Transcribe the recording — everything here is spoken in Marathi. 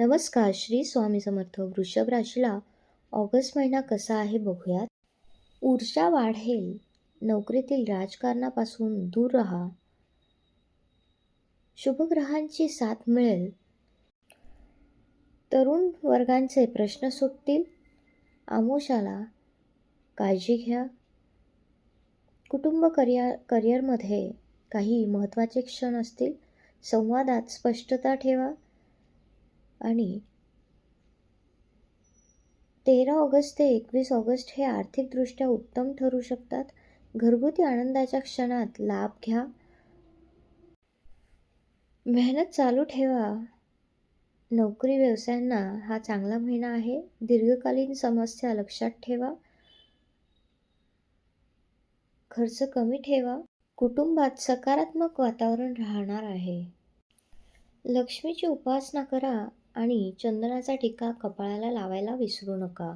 नमस्कार श्री स्वामी समर्थ वृषभ राशीला ऑगस्ट महिना कसा आहे बघूयात. ऊर्जा वाढेल नोकरीतील राजकारणापासून दूर राहा. शुभग्रहांची साथ मिळेल. तरुण वर्गांचे प्रश्न सुटतील. आमोशाला काळजी घ्या. कुटुंब करिअर करिअरमध्ये काही महत्त्वाचे क्षण असतील. संवादात स्पष्टता ठेवा. आणि तेरा ऑगस्ट ते एकवीस ऑगस्ट हे आर्थिकदृष्ट्या उत्तम ठरू शकतात. घरगुती आनंदाच्या क्षणात लाभ घ्या. मेहनत चालू ठेवा. नोकरी व्यवसायांना हा चांगला महिना आहे. दीर्घकालीन समस्या लक्षात ठेवा. खर्च कमी ठेवा. कुटुंबात सकारात्मक वातावरण राहणार आहे. लक्ष्मीची उपासना करा. आणि चंदनाचा ठिका कपाळाला लावायला विसरू नका.